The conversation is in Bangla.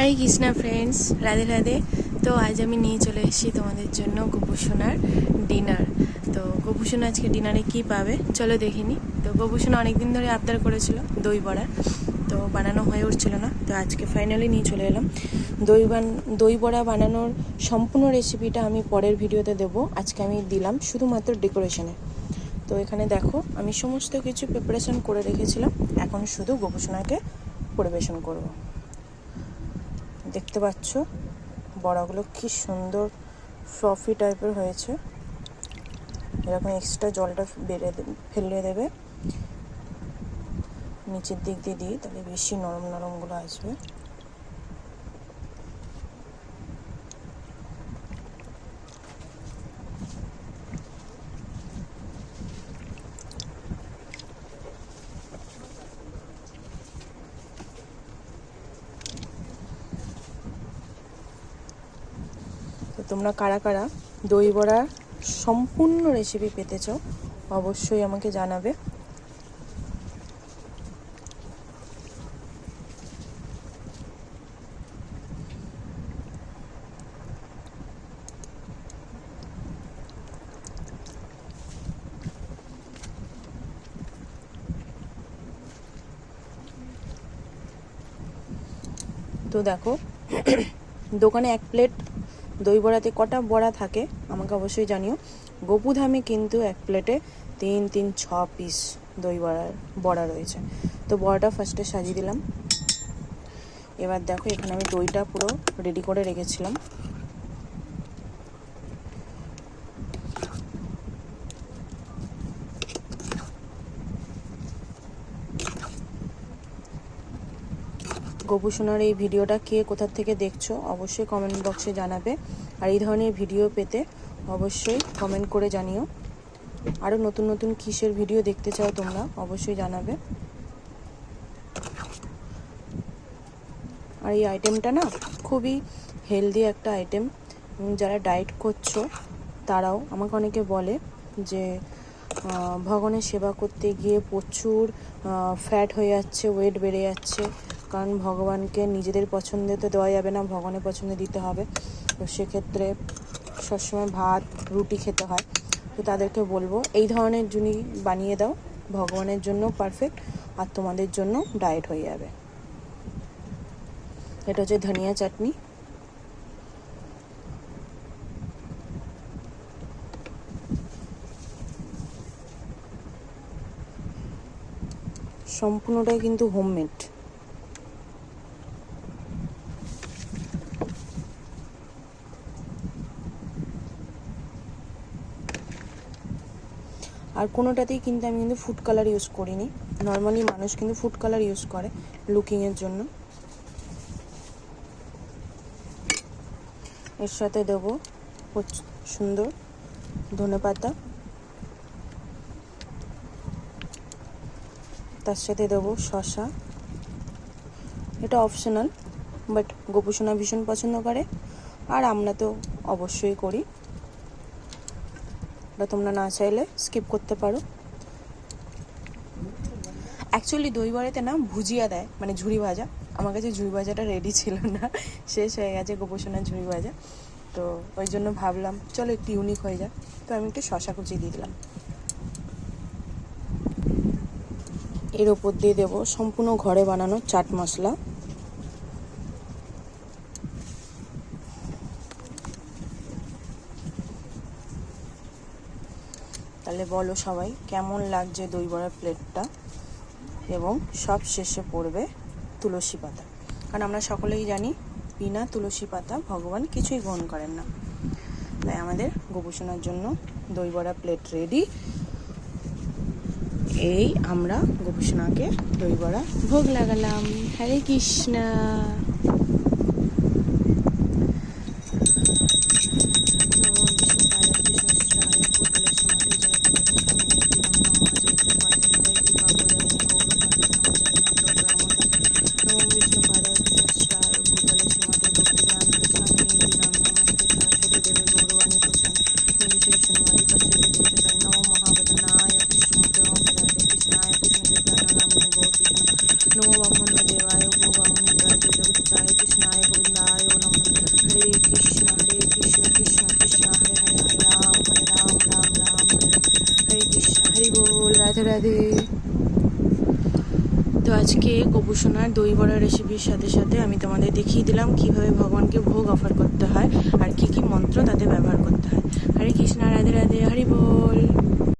হাই কৃষ্ণা ফ্রেন্ডস রাধে রাধে তো আজ আমি নিয়ে চলে এসেছি তোমাদের জন্য গোপুসোনার ডিনার তো গোপুসোনা আজকে ডিনারে কি পাবে? চলো দেখিনি তো গোপুসোনা অনেকদিন ধরে আবদার করেছিল দই বড়া। তো বানানো হয়ে উঠছিল না। তো আজকে ফাইনালি নিয়ে চলে এলাম। দই বান, দই বড়া বানানোর সম্পূর্ণ রেসিপিটা আমি পরের ভিডিওতে দেবো। আজকে আমি দিলাম শুধুমাত্র ডেকোরেশনে তো এখানে দেখো, আমি সমস্ত কিছু প্রিপারেশন করে রেখেছিলাম। এখন শুধু গোপুসোনাকে পরিবেশন করব। দেখতে পাচ্ছ? বড়াগুলো কি সুন্দর ফ্লফি টাইপের হয়েছে। এরকম এক্সট্রা জলটা বেড়ে ফেলে দেবে। নিচের দিক দিয়ে দিই তাহলে বেশি নরম নরমগুলো আসবে। তোমরা কারা কারা দই বড়ার সম্পূর্ণ রেসিপি পেতে চাও, অবশ্যই আমাকে জানাবে। তো দেখো, দোকানে এক প্লেট দই বড়াতে কটা বড়া থাকে, আমাকে অবশ্যই জানিও। গোপুধামে কিন্তু এক প্লেটে তিন তিন, ছ পিস দই বড়ার বড়া রয়েছে। তো বড়াটা ফার্স্টে সাজিয়ে দিলাম। এবার দেখো এখানে আমি দইটা পুরো রেডি করে রেখেছিলাম। গোপুসোনার এই ভিডিওটা কে কোথা থেকে দেখছ, অবশ্যই কমেন্ট বক্সে জানাবে। আর এই ধরনের ভিডিও পেতে অবশ্যই কমেন্ট করে জানিও। আরও নতুন নতুন কিসের ভিডিও দেখতে চাও তোমরা, অবশ্যই জানাবে। আর এই আইটেমটা না খুবই হেলদি একটা আইটেম যারা ডায়েট করছ, তারাও আমাকে অনেকে বলে যে ভগবানের সেবা করতে গিয়ে প্রচুর ফ্যাট হয়ে যাচ্ছে ওয়েট বেড়ে যাচ্ছে। কারণ ভগবানকে নিজেদের পছন্দে তো দেওয়া যাবে না, ভগবানের পছন্দে দিতে হবে। তো সেক্ষেত্রে সবসময় ভাত, রুটি খেতে হয়। তো তাদেরকে বলব, এই ধরনের জুনি বানিয়ে দাও, ভগবানের জন্য পারফেক্ট আর তোমাদের জন্য ডায়েট হয়ে যাবে। এটা হচ্ছে ধনিয়া চাটনি। সম্পূর্ণটাই কিন্তু হোমমেড আর কোনোটাতেই কিন্তু আমি কিন্তু ফুড কালার ইউজ করিনি। নর্মালি মানুষ কিন্তু ফুড কালার ইউজ করে লুকিংয়ের জন্য। এর সাথে দেবো সুন্দর ধনে পাতা। তার সাথে দেবো শশা এটা অপশনাল বাট গোপুসোনা ভীষণ পছন্দ করে। আর আমরা তো অবশ্যই করি। ওটা তোমরা না চাইলে স্কিপ করতে পারো। অ্যাকচুয়ালি দই বড়াতে না ভুজিয়া দেয় মানে ঝুড়ি ভাজা। আমার কাছে ঝুড়ি ভাজাটা রেডি ছিল না, শেষ হয়ে গেছে গোপোষণার ঝুড়ি ভাজা। তো ওই জন্য ভাবলাম, চলো একটু ইউনিক হয়ে যাক। তো আমি একটু শশা কুচি দিয়ে দিলাম। এর ওপর দিয়ে দেবো সম্পূর্ণ ঘরে বানানো চাট মশলা। তাহলে বলো সবাই, কেমন লাগছে দই বড়ার প্লেটটা? এবং সব শেষে পড়বে তুলসী পাতা। কারণ আমরা সকলেই জানি, বিনা তুলসী পাতা ভগবান কিছুই গ্রহণ করেন না। তাই আমাদের গোপুসোনার জন্য দই বড়া প্লেট রেডি এই আমরা গোপুসোনাকে দই বড়া ভোগ লাগালাম। হরে কৃষ্ণা। রাধে রাধে। তো আজকে কপুসোনার দই বড়া রেসিপির সাথে সাথে আমি তোমাদের দেখিয়ে দিলাম কীভাবে ভগবানকে ভোগ অফার করতে হয় আর কি কি মন্ত্র তাতে ব্যবহার করতে হয়। হরে কৃষ্ণা, রাধে রাধে, হরি বল।